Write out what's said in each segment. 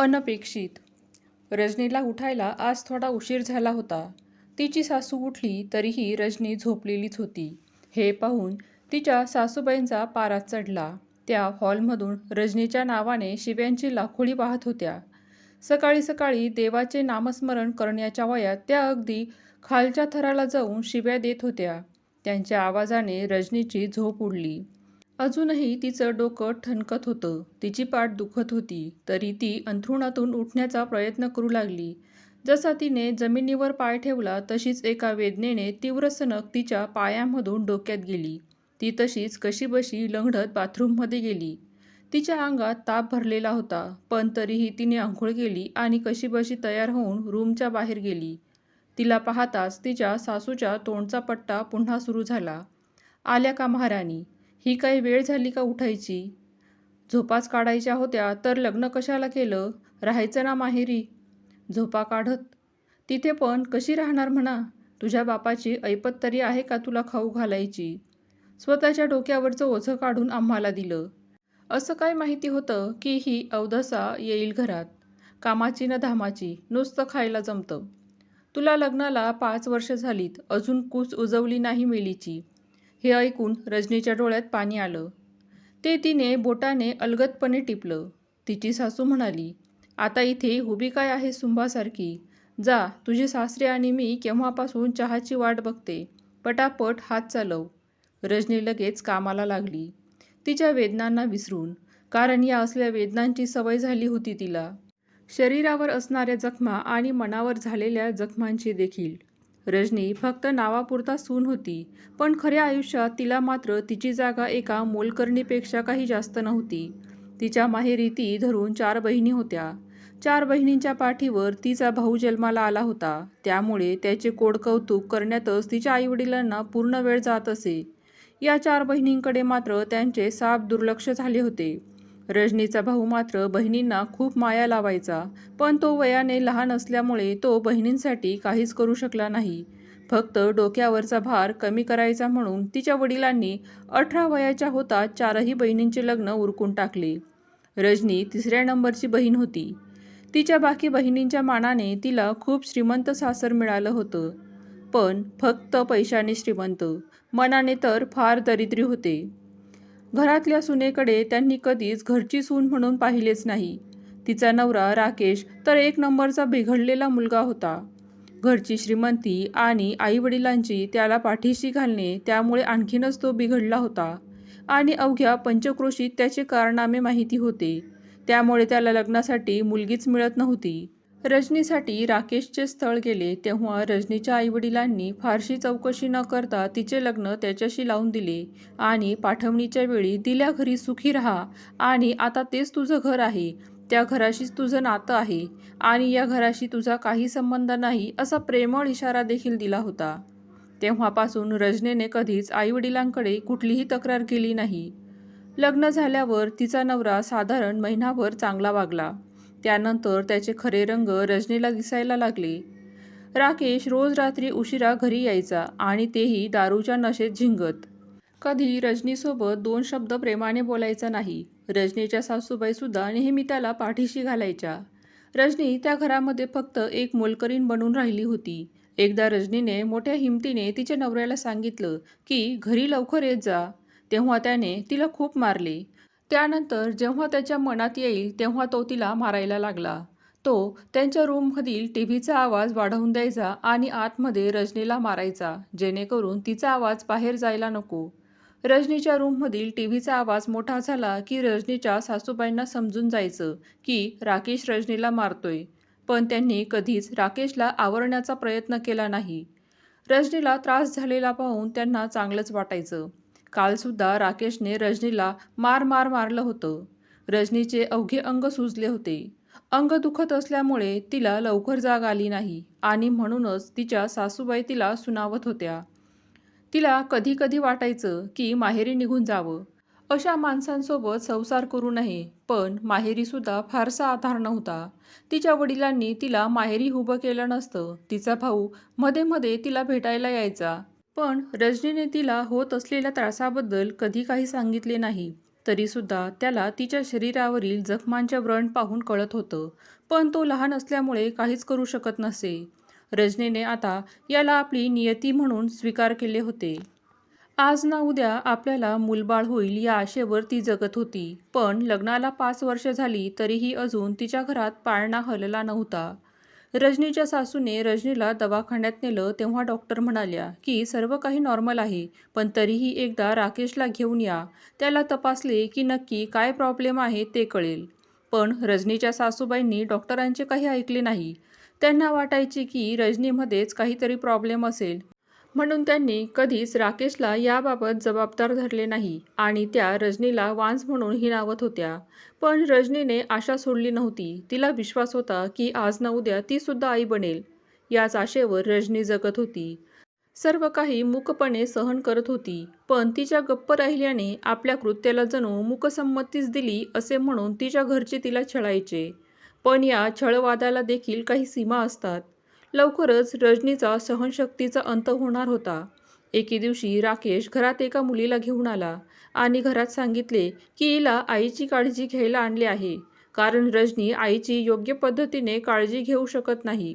अनपेक्षित. रजनीला उठायला आज थोडा उशीर झाला होता. तिची सासू उठली तरीही रजनी झोपलेलीच होती. हे पाहून तिच्या सासूबाईंचा पारा चढला. त्या हॉलमधून रजनीच्या नावाने शिव्यांची लाखोळी वाहत होत्या. सकाळी सकाळी देवाचे नामस्मरण करण्याच्या वयात त्या अगदी खालच्या थराला जाऊन शिव्या देत होत्या. त्यांच्या आवाजाने रजनीची झोप उडली. अजूनही तिचं डोकं ठणकत होतं. तिची पाठ दुखत होती तरी ती अंथरुणातून उठण्याचा प्रयत्न करू लागली. जसा तिने जमिनीवर पाय ठेवला तशीच एका वेदनेने तीव्र सनक तिच्या पायामधून डोक्यात गेली. ती तशीच कशीबशी लंगडत बाथरूममध्ये गेली. तिच्या अंगात ताप भरलेला होता पण तरीही तिने आंघोळ केली आणि कशीबशी तयार होऊन रूमच्या बाहेर गेली. तिला पाहताच तिच्या सासूच्या तोंडचा पट्टा पुन्हा सुरू झाला. आल्या का महाराणी? ही काही वेळ झाली का उठायची? झोपाच काढायच्या होत्या तर लग्न कशाला केलं? राहायचं ना माहेरी. झोपा काढत. तिथे पण कशी राहणार म्हणा? तुझ्या बापाची ऐपत तरी आहे का तुला खाऊ घालायची? स्वतःच्या डोक्यावरचं ओझं काढून आम्हाला दिलं. असं काय माहिती होतं की ही अवधसा येईल घरात. कामाची न धामाची नुसतं खायला जमतं. तुला लग्नाला पाच वर्ष झालीत अजून कूच उजवली नाही मेलीची. हे ऐकून रजनीच्या डोळ्यात पाणी आलं. ते तिने बोटाने अलगदपणे टिपलं. तिची सासू म्हणाली आता इथे उभी काय आहे सुंभासारखी जा तुझे सासरे आणि मी केव्हापासून चहाची वाट बघते? पटापट हात चालव. रजनी लगेच कामाला लागली. तिच्या वेदनांना विसरून कारण या असल्या वेदनांची सवय झाली होती तिला. शरीरावर असणाऱ्या जखमा आणि मनावर झालेल्या जखमांची देखील रजनी फक्त नावापुरता सून होती पण खऱ्या आयुष्यात तिला मात्र तिची जागा एका मोलकरणीपेक्षा काही जास्त नव्हती. तिच्या माहेरी ती धरून चार बहिणी होत्या. चार बहिणींच्या पाठीवर तिचा भाऊ जन्माला आला होता. त्यामुळे त्याचे कोड कौतुक करण्यातच तिच्या आईवडिलांना पूर्ण वेळ जात असे. या चार बहिणींकडे मात्र त्यांचे साप दुर्लक्ष झाले होते. रजनीचा भाऊ मात्र बहिणींना खूप माया लावायचा पण तो वयाने लहान असल्यामुळे तो बहिणींसाठी काहीच करू शकला नाही. फक्त डोक्यावरचा भार कमी करायचा म्हणून तिच्या वडिलांनी अठरा वयाच्या होता चारही बहिणींचे लग्न उरकून टाकले. रजनी तिसऱ्या नंबरची बहीण होती. तिच्या बाकी बहिणींच्या मानाने तिला खूप श्रीमंत सासर मिळालं होतं. पण फक्त पैशाने श्रीमंत मनाने तर फार दरिद्री होते. घरातल्या सुनेकडे त्यांनी कधीच घरची सून म्हणून पाहिलेच नाही. तिचा नवरा राकेश तर एक नंबरचा बिघडलेला मुलगा होता. घरची श्रीमंती आणि आईवडिलांची त्याला पाठीशी घालणे त्यामुळे आणखीनच तो बिघडला होता. आणि अवघ्या पंचक्रोशीत त्याचे कारनामे माहिती होते. त्यामुळे त्याला लग्नासाठी मुलगीच मिळत नव्हती. रजनीसाठी राकेशचे स्थळ गेले तेव्हा रजनीच्या आईवडिलांनी फारशी चौकशी न करता तिचे लग्न त्याच्याशी लावून दिले. आणि पाठवणीच्या वेळी दिल्या घरी सुखी राहा आणि आता तेच तुझं घर आहे. त्या घराशीच तुझं नातं आहे. आणि या घराशी तुझा काही संबंध नाही असा प्रेमळ इशारा देखील दिला होता. तेव्हापासून रजनीने कधीच आईवडिलांकडे कुठलीही तक्रार केली नाही. लग्न झाल्यावर तिचा नवरा साधारण महिनाभर चांगला वागला. त्यानंतर त्याचे खरे रंग रजनीला दिसायला लागले. राकेश रोज रात्री उशिरा घरी यायचा आणि तेही दारूच्या नशेत झिंगत. कधी रजनीसोबत दोन शब्द प्रेमाने बोलायचा नाही. रजनीच्या सासूबाईसुद्धा नेहमी त्याला पाठीशी घालायच्या. रजनी त्या घरामध्ये फक्त एक मोलकरीण बनून राहिली होती. एकदा रजनीने मोठ्या हिमतीने तिच्या नवऱ्याला सांगितलं की घरी लवकर येत जा. तेव्हा त्याने तिला खूप मारले. त्यानंतर जेव्हा त्याच्या मनात येईल तेव्हा तो तिला मारायला लागला. तो त्यांच्या रूममधील टी व्हीचा आवाज वाढवून द्यायचा आणि आतमध्ये रजनीला मारायचा जेणेकरून तिचा आवाज बाहेर जायला नको. रजनीच्या रूममधील टी व्हीचा आवाज मोठा झाला की रजनीच्या सासूबाईंना समजून जायचं की राकेश रजनीला मारतोय. पण त्यांनी कधीच राकेशला आवरण्याचा प्रयत्न केला नाही. रजनीला त्रास झालेला पाहून त्यांना चांगलंच वाटायचं. कालसुद्धा राकेशने रजनीला मार मार मारलं होतं. रजनीचे अवघे अंग सुजले होते. अंग दुखत असल्यामुळे तिला लवकर जाग आली नाही आणि म्हणूनच तिच्या सासूबाई तिला सुनावत होत्या. तिला कधी कधी वाटायचं की माहेरी निघून जावं. अशा माणसांसोबत संसार करू नये पण माहेरीसुद्धा फारसा आधार नव्हता. तिच्या वडिलांनी तिला माहेरी उभं केलं नसतं. तिचा भाऊ मध्ये मध्ये तिला भेटायला यायचा. पण रजनीने तिला होत असलेल्या त्रासाबद्दल कधी काही सांगितले नाही. तरीसुद्धा त्याला तिच्या शरीरावरील जखमांचे व्रण पाहून कळत होतं पण तो लहान असल्यामुळे काहीच करू शकत नसे. रजनीने आता याला आपली नियती म्हणून स्वीकार केले होते. आज ना उद्या आपल्याला मूलबाळ होईल या आशेवर ती जगत होती पण लग्नाला पाच वर्ष झाली तरीही अजून तिच्या घरात पाळणा हलला नव्हता. रजनीच्या सासूने रजनीला दवाखान्यात नेलं तेव्हा डॉक्टर म्हणाल्या की सर्व काही नॉर्मल आहे पण तरीही एकदा राकेशला घेऊन या. त्याला तपासले की नक्की काय प्रॉब्लेम आहे ते कळेल. पण रजनीच्या सासूबाईंनी डॉक्टरांचे काही ऐकले नाही. त्यांना वाटायचे की रजनीमध्येच काहीतरी प्रॉब्लेम असेल. म्हणून त्यांनी कधीच राकेशला याबाबत जबाबदार धरले नाही आणि त्या रजनीला वांस म्हणून हिणावत होत्या. पण रजनीने आशा सोडली नव्हती. तिला विश्वास होता की आज ना उद्या ती सुद्धा आई बनेल. याच आशेवर रजनी जगत होती. सर्व काही मूकपणे सहन करत होती. पण तिच्या गप्प राहिल्याने आपल्या कृत्याला जणू मुकसंमतीच दिली असे म्हणून तिच्या घरचे तिला छळायचे. पण या छळवादाला देखील काही सीमा असतात. लवकरच रजनीचा सहनशक्तीचा अंत होणार होता. एके दिवशी राकेश घरात एका मुलीला घेऊन आला आणि घरात सांगितले की हिला आईची काळजी घ्यायला आणले आहे कारण रजनी आईची योग्य पद्धतीने काळजी घेऊ शकत नाही.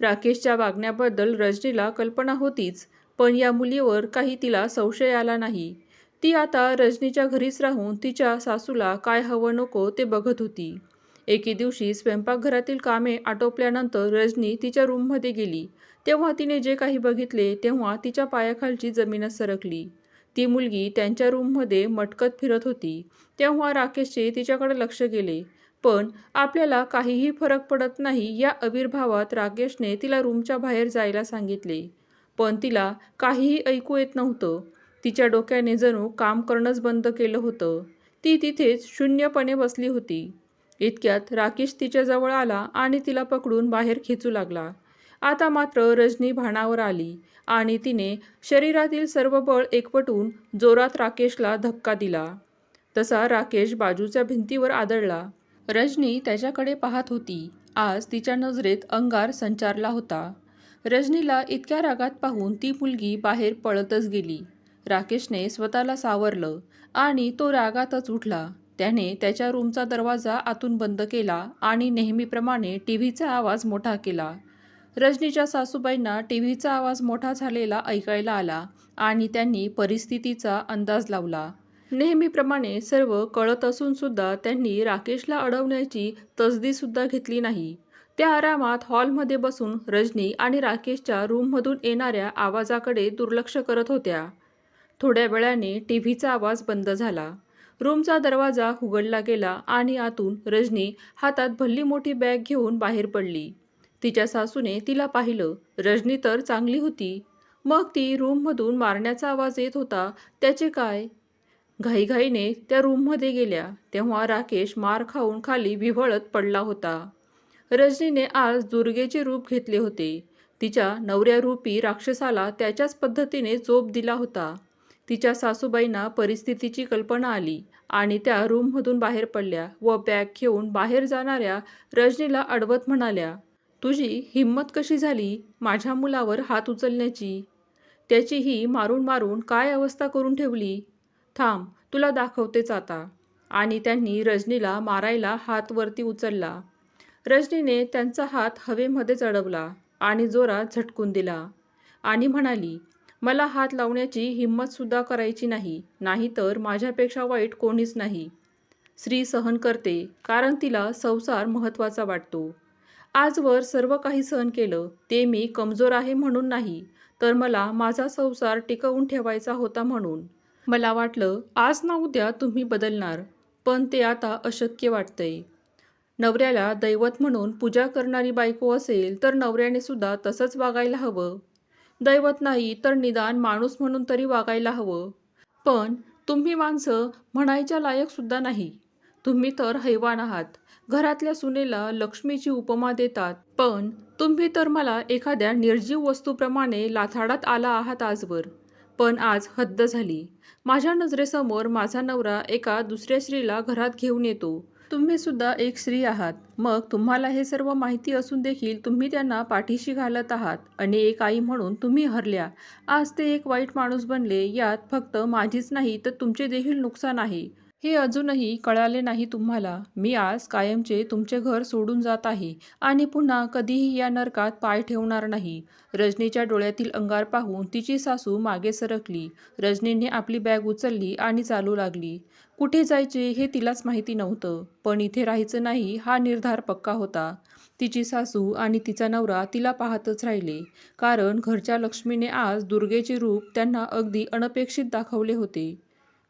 राकेशच्या वागण्याबद्दल रजनीला कल्पना होतीच पण या मुलीवर काही तिला संशय आला नाही. ती आता रजनीच्या घरीच राहून तिच्या सासूला काय हवं नको ते बघत होती. एके दिवशी स्वयंपाकघरातील कामे आटोपल्यानंतर रजनी तिच्या रूममध्ये गेली. तेव्हा तिने जे काही बघितले तेव्हा तिच्या पायाखालची जमीनच सरकली. ती मुलगी त्यांच्या रूममध्ये मटकत फिरत होती. तेव्हा राकेशचे तिच्याकडे लक्ष गेले. पण आपल्याला काहीही फरक पडत नाही या आविर्भावात राकेशने तिला रूमच्या बाहेर जायला सांगितले. पण तिला काहीही ऐकू येत नव्हतं. तिच्या डोक्याने जणू काम करणंच बंद केलं होतं. ती तिथेच शून्यपणे बसली होती. इतक्यात राकेश तिच्याजवळ आला आणि तिला पकडून बाहेर खेचू लागला. आता मात्र रजनी भानावर आली आणि तिने शरीरातील सर्व बळ एकवटून जोरात राकेशला धक्का दिला. तसा राकेश बाजूच्या भिंतीवर आदळला. रजनी त्याच्याकडे पाहत होती. आज तिच्या नजरेत अंगार संचारला होता. रजनीला इतक्या रागात पाहून ती मुलगी बाहेर पळतच गेली. राकेशने स्वतःला सावरलं आणि तो रागातच उठला. त्याने त्याच्या रूमचा दरवाजा आतून बंद केला आणि नेहमीप्रमाणे टी व्हीचा आवाज मोठा केला. रजनीच्या सासूबाईंना टी व्हीचा आवाज मोठा झालेला ऐकायला आला आणि त्यांनी परिस्थितीचा अंदाज लावला. नेहमीप्रमाणे सर्व कळत असूनसुद्धा त्यांनी राकेशला अडवण्याची तसदीसुद्धा घेतली नाही. त्या आरामात हॉलमध्ये बसून रजनी आणि राकेशच्या रूममधून येणाऱ्या आवाजाकडे दुर्लक्ष करत होत्या. थोड्या वेळाने टी व्हीचा आवाज बंद झाला. रूमचा दरवाजा उघडला गेला आणि आतून रजनी हातात भल्ली मोठी बॅग घेऊन बाहेर पडली. तिच्या सासूने तिला पाहिलं. रजनी तर चांगली होती. मग ती रूममधून मारण्याचा आवाज येत होता त्याचे काय? घाईघाईने त्या रूममध्ये गेल्या. तेव्हा राकेश मार खाऊन खाली विव्हळत पडला होता. रजनीने आज दुर्गेचे रूप घेतले होते. तिच्या नवऱ्यारूपी राक्षसाला त्याच्याच पद्धतीने चोप दिला होता. तिच्या सासूबाईंना परिस्थितीची कल्पना आली आणि त्या रूममधून बाहेर पडल्या व बॅग घेऊन बाहेर जाणाऱ्या रजनीला अडवत म्हणाल्या तुझी हिंमत कशी झाली माझ्या मुलावर हात उचलण्याची? त्याची ही मारून मारून काय अवस्था करून ठेवली? थांब तुला दाखवतेच आता. आणि त्यांनी रजनीला मारायला हात वरती उचलला. रजनीने त्यांचा हात हवेमध्ये चढवला आणि जोरात झटकून दिला आणि म्हणाली मला हात लावण्याची हिंमतसुद्धा करायची नाही. नाहीतर माझ्यापेक्षा वाईट कोणीच नाही. स्त्री सहन करते कारण तिला संसार महत्त्वाचा वाटतो. आजवर सर्व काही सहन केलं ते मी कमजोर आहे म्हणून नाही तर मला माझा संसार टिकवून ठेवायचा होता म्हणून. मला वाटलं आज ना उद्या तुम्ही बदलणार पण ते आता अशक्य वाटतंय. नवऱ्याला दैवत म्हणून पूजा करणारी बायको असेल तर नवऱ्याने सुद्धा तसंच वागायला हवं. दैवत नाही तर निदान माणूस म्हणून तरी वागायला हवं. पण तुम्ही माणसं म्हणायच्या लायकसुद्धा नाही. तुम्ही तर हैवान आहात. घरातल्या सुनेला लक्ष्मीची उपमा देतात. पण तुम्ही तर मला एखाद्या निर्जीव वस्तूप्रमाणे लाथाडात आला आहात आजवर. पण आज हद्द झाली. माझ्या नजरेसमोर माझा नवरा एका दुसऱ्या स्त्रीला घरात घेऊन येतो. तुम्ही सुद्धा एक स्त्री आहात. मग तुम्हाला हे सर्व माहिती असून देखील तुम्ही त्यांना पाठीशी घालत आहात आणि एक आई म्हणून तुम्ही हरल्या. आज ते एक वाईट माणूस बनले यात फक्त माझीच नाही तर तुमचे देखील नुकसान आहे. हे अजूनही कळाले नाही तुम्हाला. मी आज कायमचे तुमचे घर सोडून जात आहे आणि पुन्हा कधीही या नरकात पाय ठेवणार नाही. रजनीच्या डोळ्यातील अंगार पाहून तिची सासू मागे सरकली. रजनीने आपली बॅग उचलली आणि चालू लागली. कुठे जायचे हे तिलाच माहिती नव्हतं पण इथे राहायचं नाही हा निर्धार पक्का होता. तिची सासू आणि तिचा नवरा तिला पाहतच राहिले कारण घरच्या लक्ष्मीने आज दुर्गेचे रूप त्यांना अगदी अनपेक्षित दाखवले होते.